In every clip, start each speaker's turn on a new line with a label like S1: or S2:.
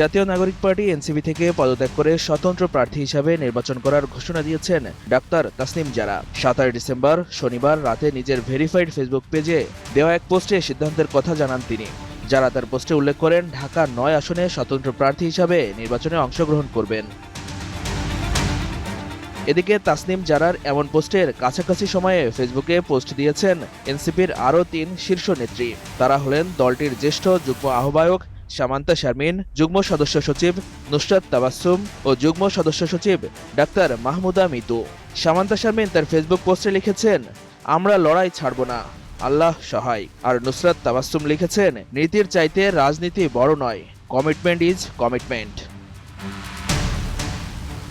S1: জাতীয় নাগরিক party NCP থেকে পদত্যাগ করে স্বতন্ত্র প্রার্থী হিসাবে নির্বাচন করার ঘোষণা দিয়েছেন ডাক্তার তাসনিম জারা। সাতাশ ডিসেম্বর, শনিবার রাতে নিজের ভেরিফাইড ফেসবুক পেজে দেওয়া এক পোস্টে সিদ্ধান্তের কথা জানান তিনি। যারা তার পোস্টে উল্লেখ করেন, ঢাকা নয় আসনে স্বতন্ত্র প্রার্থী হিসাবে নির্বাচনে অংশগ্রহণ করবেন। এদিকে তাসনিম জারার এমন পোস্টের কাছাকাছি সময়ে ফেসবুকে পোস্ট দিয়েছেন এনসিপির আরও তিন শীর্ষ নেত্রী। তারা হলেন দলটির জ্যেষ্ঠ যুগ্ম আহ্বায়ক সামান্তা শারমিন, যুগ্ম সদস্য সচিব নুসরাত তাবাসুম ও যুগ্ম সদস্য সচিব ডাক্তার মাহমুদা মিতু। সামান্তা শারমিন তার ফেসবুক পোস্টে লিখেছেন, আমরা লড়াই ছাড়ব না, আল্লাহ সহায়। আর নুসরাত তাবাসুম লিখেছেন, নীতির চাইতে রাজনীতি বড় নয় কমিটমেন্ট ইজ কমিটমেন্ট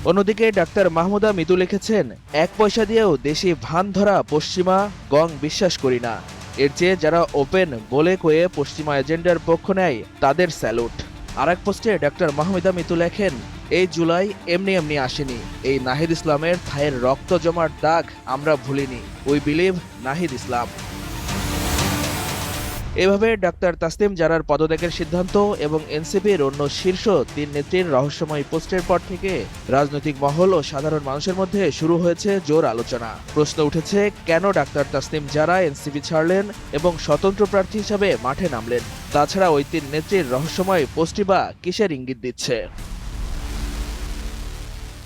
S1: অন্যদিকে ডাক্তার মাহমুদা মিতু লিখেছেন, এক পয়সা দিয়েও দেশি ভান ধরা পশ্চিমা গং বিশ্বাস করি না। এর চেয়ে যারা ওপেন বলে কয়ে পশ্চিমা এজেন্ডার পক্ষ নেয়, তাদের স্যালুট। আর এক পোস্টে ডাক্তার মাহমুদা মিতু লেখেন, এই জুলাই এমনি এমনি আসেনি। এই নাহিদ ইসলামের থায়ের রক্ত জমার দাগ আমরা ভুলিনি। We believe Nahid Islam. এভাবে ডাক্তার তাসলিম জারার পদত্যাগের সিদ্ধান্ত এবং এনসিপির অন্য শীর্ষ তিন নেত্রীর রহস্যময় পোস্টের পর থেকে রাজনৈতিক মহল ও সাধারণ মানুষের মধ্যে শুরু হয়েছে জোর আলোচনা। প্রশ্ন উঠেছে, কেন ডাক্তার তাসলিম জারা এনসিপি ছাড়লেন এবং স্বতন্ত্র প্রার্থী হিসাবে মাঠে নামলেন? তাছাড়া ওই তিন নেত্রীর রহস্যময় পোস্টই বা কিসের ইঙ্গিত দিচ্ছে?